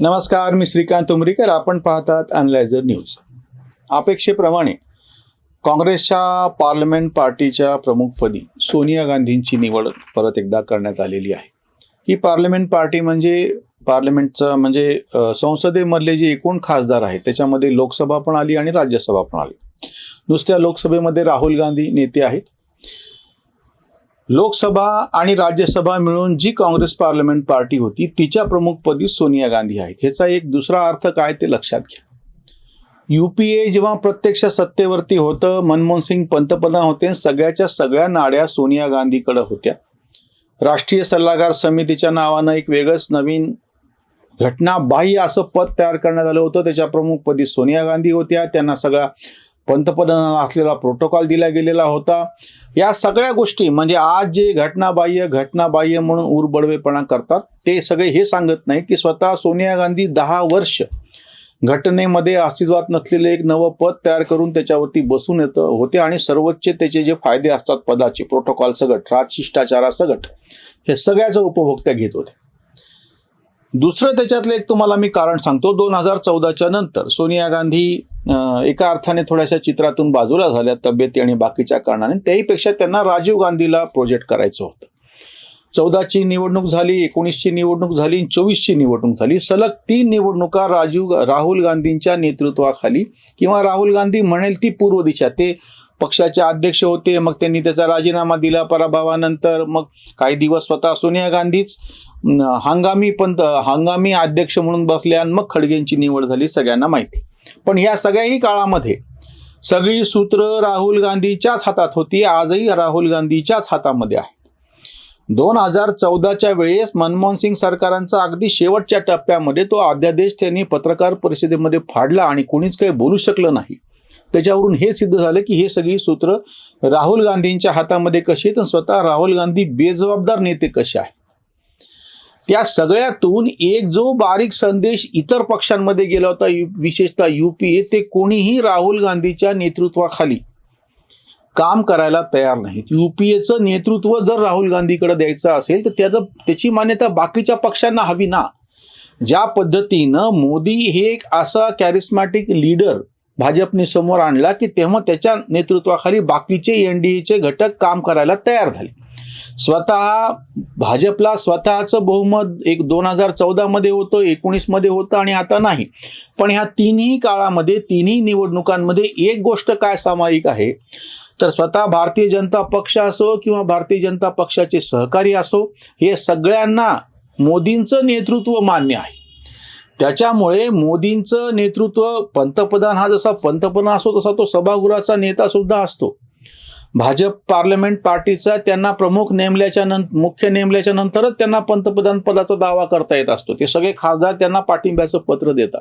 नमस्कार मी श्रीकांत उमरीकर. आपण पाहतात अनलायझर न्यूज अपेक्षेप्रमाणे काँग्रेसच्या पार्लमेंट पार्टीच्या प्रमुखपदी सोनिया गांधींची निवड परत एकदा करण्यात आलेली आहे. ही पार्लमेंट पार्टी म्हणजे पार्लमेंटचं म्हणजे संसदेमधले जे एकूण खासदार आहेत त्याच्यामध्ये लोकसभा पण आली आणि राज्यसभा पण आली. नुसत्या लोकसभेमध्ये राहुल गांधी नेते आहेत. लोकसभा आणि राज्यसभा मिळून जी काँग्रेस पार्लमेंट पार्टी होती तिच्या प्रमुखपदी सोनिया गांधी आहेत. ह्याचा एक दुसरा अर्थ काय ते लक्षात घ्या. युपीए जेव्हा प्रत्यक्ष सत्तेवरती होतं मनमोहन सिंग पंतप्रधान होते सगळ्याच्या सगळ्या नाड्या सोनिया गांधीकडे होत्या. राष्ट्रीय सल्लागार समितीच्या नावानं एक वेगळंच नवीन घटनाबाह्य असं पद तयार करण्यात आलं होतं. त्याच्या प्रमुखपदी सोनिया गांधी होत्या. त्यांना सगळा पंतप्रधानांना असलेला प्रोटोकॉल दिला गेलेला होता. या सगळ्या गोष्टी म्हणजे आज जे घटनाबाह्य घटनाबाह्य म्हणून उरबडवेपणा करतात ते सगळे हे सांगत नाही की स्वतः सोनिया गांधी दहा वर्ष घटनेमध्ये अस्तित्वात नसलेले एक नवं पद तयार करून त्याच्यावरती बसून येतं होते आणि सर्वोच्च त्याचे जे फायदे असतात पदाचे प्रोटोकॉल सगट राजशिष्टाचारासगट हे सगळ्याचा उपभोक्त्या घेत होते. दुसरं त्याच्यातलं एक तुम्हाला मी कारण सांगतो. दोन हजार चौदाच्या नंतर सोनिया गांधी एका अर्थाने थोड्याशा चित्रातून बाजूला झाल्या तब्येती आणि बाकीच्या कारणाने. त्याहीपेक्षा त्यांना राजीव गांधीला प्रोजेक्ट करायचं होतं. चौदाची निवडणूक झाली एकोणीसची निवडणूक झाली चोवीसची निवडणूक झाली. सलग तीन निवडणुका राजीव राहुल गांधींच्या नेतृत्वाखाली किंवा राहुल गांधी म्हणेल ती पूर्व दिशा. ते पक्षाचे अध्यक्ष होते मग त्यांनी त्याचा राजीनामा दिला पराभवानंतर. मग काही दिवस स्वतः सोनिया गांधीच हंगामी पंत हंगामी अध्यक्ष म्हणून बसल्या मग खडगेंची निवड झाली सगळ्यांना माहिती. पण ह्या सगळ्याही काळामध्ये सगळी सूत्र राहुल गांधीच्याच हातात होती आजही राहुल गांधीच्याच हातामध्ये आहे दोन हजार चौदाच्या वेळेस मनमोहन सिंग सरकारांचा अगदी शेवटच्या टप्प्यामध्ये तो अध्यादेश त्यांनी पत्रकार परिषदेमध्ये फाडला आणि कोणीच काही बोलू शकलं नाही. त्याच्यावरून हे सिद्ध झालं की हे सगळी सूत्र राहुल गांधींच्या हातामध्ये कशी आहेत स्वतः राहुल गांधी बेजबाबदार नेते कसे आहेत? त्या सगळ्यातून एक जो बारीक संदेश इतर पक्षांमध्ये गेला होता यु- विशेषतः युपीए ते कोणीही राहुल गांधीच्या नेतृत्वाखाली काम करायला तयार नाहीत युपीएचं नेतृत्व जर राहुल गांधीकडे द्यायचं असेल तर त्याचं त्याची मान्यता बाकीच्या पक्षांना हवी ना. ज्या पद्धतीनं मोदी हे एक असा कॅरिस्मॅटिक लीडर भाजपने समोर आणला की तेव्हा त्याच्या नेतृत्वाखाली बाकीचे एनडीएचे घटक काम करायला तयार झाले. स्वतः भाजपला स्वतःचं बहुमत एक दोन हजार चौदामध्ये होतं एकोणीसमध्ये होतं आणि आता नाही. पण ह्या तिन्ही काळामध्ये तिन्ही निवडणुकांमध्ये एक गोष्ट काय सामायिक आहे? तर स्वतः भारतीय जनता पक्ष असो किंवा भारतीय जनता पक्षाचे सहकारी असो हे सगळ्यांना मोदींचं नेतृत्व मान्य आहे. त्याच्यामुळे मोदींचं नेतृत्व पंतप्रधान हा जसा पंतप्रधान असतो तसा तो सभागृहाचा नेता सुद्धा असतो. भाजप पार्लमेंट पार्टीचा त्यांना प्रमुख नेमल्याच्या नंतर मुख्य नेमल्याच्या नंतरच त्यांना पंतप्रधान पदाचा दावा करता येत असतो. ते सगळे खासदार त्यांना पाठिंब्याचं पत्र देतात.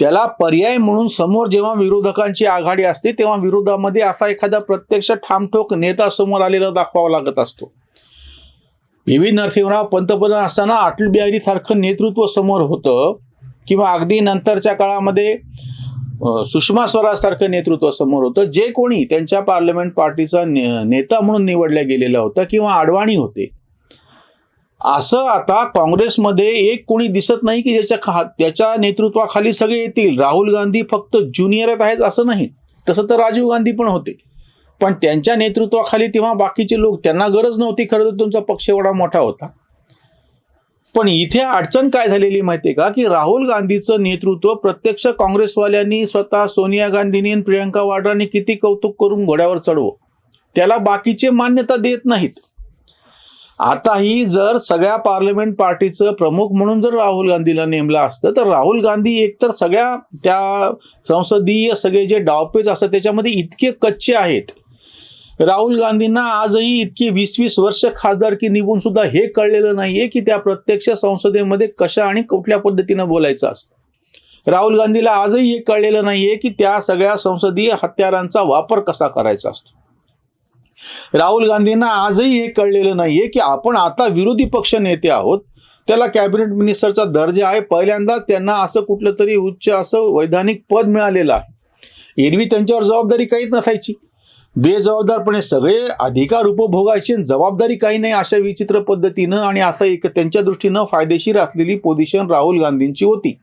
त्याला पर्याय म्हणून समोर जेव्हा विरोधकांची आघाडी असते तेव्हा विरोधामध्ये असा एखादा प्रत्यक्ष ठामठोक नेता समोर आलेला दाखवावा लागत असतो. पी व्ही नरसिंहराव पंतप्रधान असताना अटल बिहारी सारखं नेतृत्व समोर होतं किंवा अगदी नंतरच्या काळामध्ये सुषमा स्वराज सारखं नेतृत्व समोर होतं. जे कोणी त्यांच्या पार्लमेंट पार्टीचा ने- नेता म्हणून निवडल्या गेलेला होता किंवा अडवाणी होते असं आता काँग्रेसमध्ये एक कोणी दिसत नाही की ज्याच्या खा त्याच्या नेतृत्वाखाली सगळे येतील. राहुल गांधी फक्त ज्युनियर आहेत असं नाही. तसं तर राजीव गांधी पण होते. पण त्यांच्या नेतृत्वाखाली तेव्हा बाकीचे लोक त्यांना गरज नव्हती खरं तर तुमचा पक्ष एवढा मोठा होता. पण इथे अडचण काय झालेली माहितीये का? की राहुल गांधीचं नेतृत्व प्रत्यक्ष काँग्रेसवाल्यांनी स्वतः सोनिया गांधींनी आणि प्रियंका वाड्रांनी किती कौतुक करून घोड्यावर चढवं. त्याला बाकीचे मान्यता देत नाहीत. आताही जर सगळ्या पार्लमेंट पार्टीचं प्रमुख म्हणून जर राहुल गांधीला नेमलं असतं तर राहुल गांधी एकतर सगळ्या त्या संसदीय सगळे जे डावपेच असतात त्याच्यामध्ये इतके कच्चे आहेत. राहुल गांधींना आजही इतकी वीस वीस वर्ष खासदारकी निघून सुद्धा हे कळलेलं नाहीये की त्या प्रत्यक्ष संसदेमध्ये कशा आणि कुठल्या पद्धतीनं बोलायचं असतं. राहुल गांधीला आजही हे कळलेलं नाहीये की त्या सगळ्या संसदीय हत्यारांचा वापर कसा करायचा असतो. राहुल गांधींना आजही हे कळलेलं नाहीये की आपण आता विरोधी पक्ष नेते आहोत. त्याला कॅबिनेट मिनिस्टरचा दर्जा आहे. पहिल्यांदा त्यांना असं कुठलं तरी उच्च असं वैधानिक पद मिळालेलं आहे. एरवी त्यांच्यावर जबाबदारी काहीच नसायची. बेजबाबदारपणे सगळे अधिकार उपभोगायचे जबाबदारी काही नाही अशा विचित्र पद्धतीनं आणि असं एक त्यांच्या दृष्टीनं फायदेशीर असलेली पोझिशन राहुल गांधींची होती.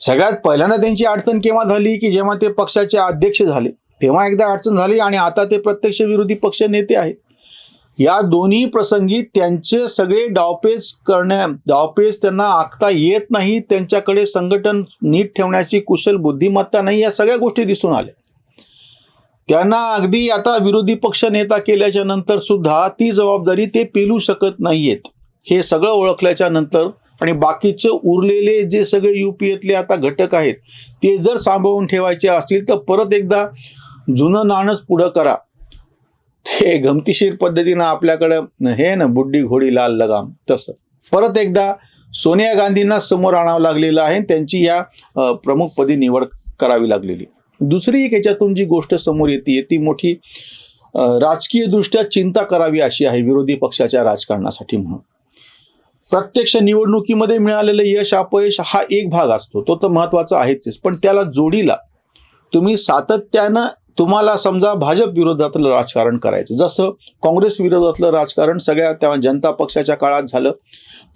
सगळ्यात पहिल्यांदा त्यांची अडचण केव्हा झाली की जेव्हा ते पक्षाचे अध्यक्ष झाले? तेव्हा एकदा अडचण झाली आणि आता ते प्रत्यक्ष विरोधी पक्ष नेते आहेत. या दोन्ही प्रसंगी त्यांचे सगळे डावपेच करण्या डावपेच त्यांना आखता येत नाही. त्यांच्याकडे संघटन नीट ठेवण्याची कुशल बुद्धिमत्ता नाही या सगळ्या गोष्टी दिसून आल्या. त्यांना अगदी आता विरोधी पक्ष नेता केल्याच्यानंतर सुद्धा ती जबाबदारी ते पेलू शकत नाहीयेत. हे सगळं ओळखल्याच्या नंतर आणि बाकीचे उरलेले जे सगळे युपीएतले आता घटक आहेत ते जर सांभाळून ठेवायचे असतील तर परत एकदा जुनं नाणंच पुढं करा. हे गमतीशीर पद्धतीनं आपल्याकडं हे ना बुड्डी घोडी लाल लगाम तसं. परत एकदा सोनिया गांधींना समोर आणावं लागलेलं आहे त्यांची या प्रमुखपदी निवड करावी लागलेली. दुसरी एक याच्यातून जी गोष्ट समोर येते ती मोठी राजकीयदृष्ट्या चिंता करावी अशी आहे विरोधी पक्षाच्या राजकारणासाठी म्हणून. प्रत्यक्ष निवडणुकीमध्ये मिळालेलं यश अपयश हा एक भाग असतो. तो तर महत्त्वाचा आहेच पण त्याला जोडीला तुम्ही सातत्यानं तुम्हाला समजा भाजप विरोधातलं राजकारण करायचं. जसं काँग्रेस विरोधातलं राजकारण सगळ्या त्या जनता पक्षाच्या काळात झालं.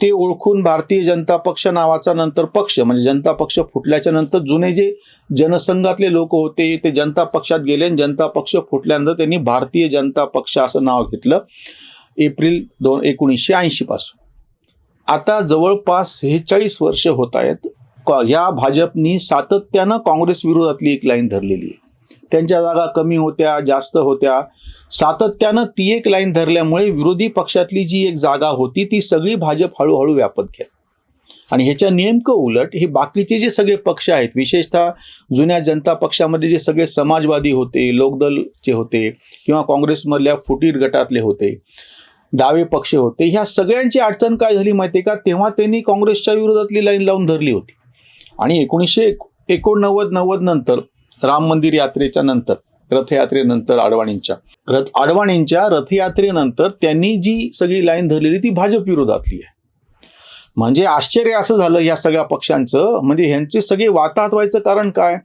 ते ओळखून भारतीय जनता पक्ष नावाचा नंतर पक्ष म्हणजे जनता पक्ष फुटल्याच्या नंतर जुने जे जनसंघातले लोक होते ते जनता पक्षात गेले आणि जनता पक्ष फुटल्यानंतर त्यांनी भारतीय जनता पक्ष असं नाव घेतलं. एप्रिल दोन एकोणीसशे ऐंशी पासून. आता जवळपास सेहेचाळीस वर्ष होत आहेत. या भाजपनी सातत्यानं काँग्रेस विरोधातली एक लाईन धरलेली आहे. त्यांच्या जागा कमी होत्या जास्त होत्या. सातत्यानं ती एक लाईन धरल्यामुळे विरोधी पक्षातली जी एक जागा होती ती सगळी भाजप हळूहळू व्यापत गेली. आणि ह्याच्या नेमकं उलट हे बाकीचे जे सगळे पक्ष आहेत विशेषतः जुन्या जनता पक्षामध्ये जे सगळे समाजवादी होते लोकदलचे होते किंवा काँग्रेसमधल्या फुटीर गटातले होते डावे पक्ष होते ह्या सगळ्यांची अडचण काय झाली माहिती आहे का? तेव्हा त्यांनी काँग्रेसच्या विरोधातली लाईन लावून धरली होती. आणि एकोणीसशे एकोणनव्वद नव्वद नंतर राम मंदिर यात्रेच्या नंतर रथयात्रेनंतर अडवाणींच्या रथ अडवाणींच्या रथयात्रेनंतर त्यांनी जी सगळी लाईन धरलेली ती भाजप विरोधातली आहे. म्हणजे आश्चर्य असं झालं या सगळ्या पक्षांचं म्हणजे ह्यांचे सगळे वाताहत व्हायचं कारण काय?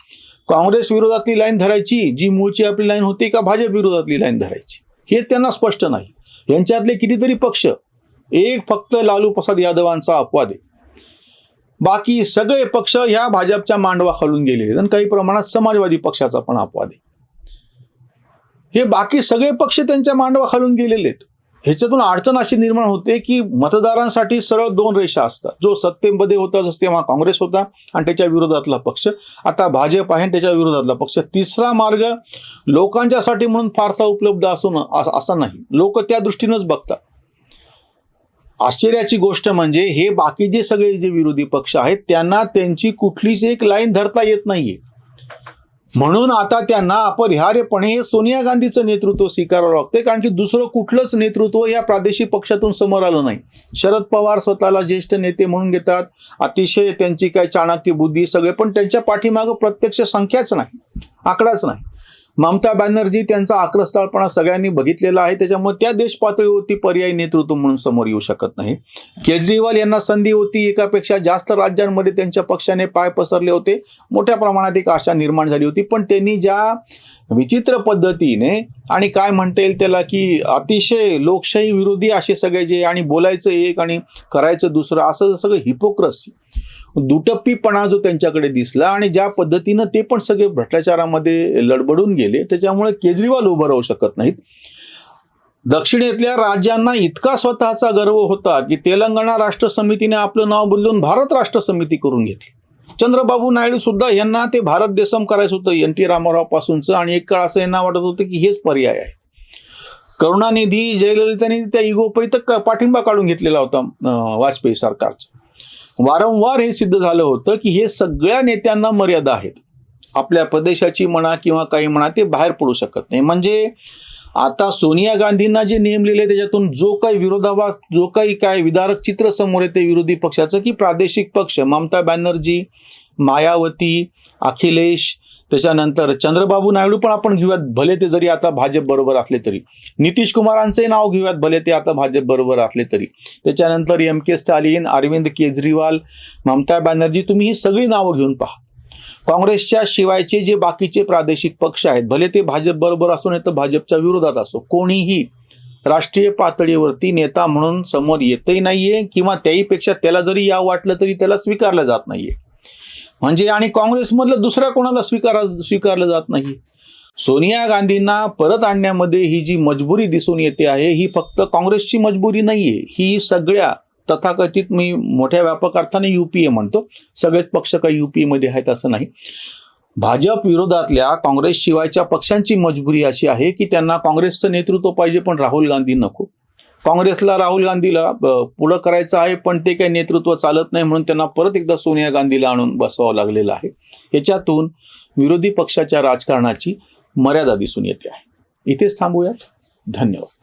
काँग्रेस विरोधातली लाईन धरायची जी मूळची आपली लाईन होती का भाजप विरोधातली लाईन धरायची? हे त्यांना स्पष्ट नाही. यांच्यातले कितीतरी पक्ष एक फक्त लालू प्रसाद यादवांचा अपवाद आहे. बाकी सगळे पक्ष ह्या भाजपच्या मांडवा खालून गेले आहेत. आणि काही प्रमाणात समाजवादी पक्षाचा पण अपवाद आहे. हे बाकी सगळे पक्ष त्यांच्या मांडवा खालून गेलेले आहेत. ह्याच्यातून अडचण अशी निर्माण होते की मतदारांसाठी सरळ दोन रेषा असतात. जो सत्तेमध्ये होता जसं तेव्हा काँग्रेस होता आणि त्याच्या विरोधातला पक्ष. आता भाजप आहे आणि त्याच्या विरोधातला पक्ष. तिसरा मार्ग लोकांच्यासाठी म्हणून फारसा उपलब्ध असून असा नाही. लोक त्या दृष्टीनंच बघतात. आश्चर्याची गोष्ट म्हणजे हे बाकी जे सगळे जे विरोधी पक्ष आहेत त्यांना त्यांची कुठलीच एक लाईन धरता येत नाहीये. म्हणून आता त्यांना अपरिहार्यपणे हे सोनिया गांधीचं नेतृत्व स्वीकारावं लागतंय कारण की दुसरं कुठलंच नेतृत्व या प्रादेशिक पक्षातून समोर आलं नाही. शरद पवार स्वतःला ज्येष्ठ नेते म्हणून घेतात अतिशय त्यांची काय चाणक्य बुद्धी सगळे पण त्यांच्या पाठीमागं प्रत्यक्ष संख्याच नाही आकडाच नाही. ममता बॅनर्जी त्यांचा आक्रस्ताळपणा सगळ्यांनी बघितलेला आहे. त्याच्यामुळे त्या देश पातळीवरती पर्यायी नेतृत्व म्हणून समोर येऊ शकत नाही. केजरीवाल यांना संधी होती एकापेक्षा जास्त राज्यांमध्ये त्यांच्या पक्षाने पाय पसरले होते. मोठ्या प्रमाणात एक आशा निर्माण झाली होती. पण त्यांनी ज्या विचित्र पद्धतीने आणि काय म्हणता येईल त्याला की अतिशय लोकशाही विरोधी असे सगळे जे आणि बोलायचं एक आणि करायचं दुसरं असं सगळं हिपोक्रसी दुटप्पीपणा जो त्यांच्याकडे दिसला आणि ज्या पद्धतीनं ते पण सगळे भ्रष्टाचारामध्ये लडबडून गेले त्याच्यामुळे केजरीवाल उभं राहू शकत नाहीत. दक्षिणेतल्या राज्यांना इतका स्वतःचा गर्व होता की तेलंगणा राष्ट्र समितीने आपलं नाव बदलून भारत राष्ट्र समिती करून घेतली. चंद्रबाबू नायडू सुद्धा यांना ते भारत देशम करायचं होतं एन टी रामाराव पासूनचं आणि एक काळ असं यांना वाटत होतं की हेच पर्याय आहे. करुणानिधी जयललितांनी त्या इगोपैत पाठिंबा काढून घेतलेला होता वाजपेयी सरकारचा. वारंवार हे सिद्ध झालं होतं की हे सगळ्या नेत्यांना मर्यादा आहेत. आपल्या प्रदेशाची म्हणा किंवा काही म्हणा ते बाहेर पडू शकत नाही. म्हणजे आता सोनिया गांधींना जे नेमलेले त्याच्यातून जो काही विरोधाभास जो काही काय विदारक चित्र समोर येते विरोधी पक्षाचं की प्रादेशिक पक्ष ममता बॅनर्जी मायावती अखिलेश त्याच्यानंतर चंद्रबाबू नायडू पण आपण घेऊयात भले ते जरी आता भाजप बरोबर असले तरी. नितीश कुमारांचे नाव घेऊयात भले ते आता भाजप बरोबर असले तरी. त्याच्यानंतर एम के स्टालिन अरविंद केजरीवाल ममता बॅनर्जी तुम्ही ही सगळी नावं घेऊन पहा. काँग्रेसच्या शिवायचे जे बाकीचे प्रादेशिक पक्ष आहेत भले ते भाजप बरोबर असो नाही तर भाजपच्या विरोधात असो कोणीही राष्ट्रीय पातळीवरती नेता म्हणून समोर येतही नाहीये किंवा त्याहीपेक्षा त्याला जरी या वाटलं तरी त्याला स्वीकारलं जात नाहीये. म्हणजे आणि काँग्रेसमधलं दुसऱ्या कोणाला स्वीकार स्वीकारलं जात नाही? सोनिया गांधींना परत आणण्यामध्ये ही जी मजबुरी दिसून येते आहे ही फक्त काँग्रेसची मजबुरी नाहीये. ही सगळ्या तथाकथित मी मोठ्या व्यापक अर्थाने युपीए म्हणतो. सगळेच पक्ष काही युपीए मध्ये आहेत असं नाही. भाजप विरोधातल्या काँग्रेस शिवायच्या पक्षांची मजबुरी अशी आहे की त्यांना काँग्रेसचं नेतृत्व पाहिजे पण राहुल गांधी नको. काँग्रेसला राहुल गांधीला पुढं करायचं आहे पण ते काही नेतृत्व चालत नाही म्हणून त्यांना परत एकदा सोनिया गांधीला आणून बसवावं लागलेलं आहे. याच्यातून विरोधी पक्षाच्या राजकारणाची मर्यादा दिसून येते आहे. इथेच थांबूयात. धन्यवाद.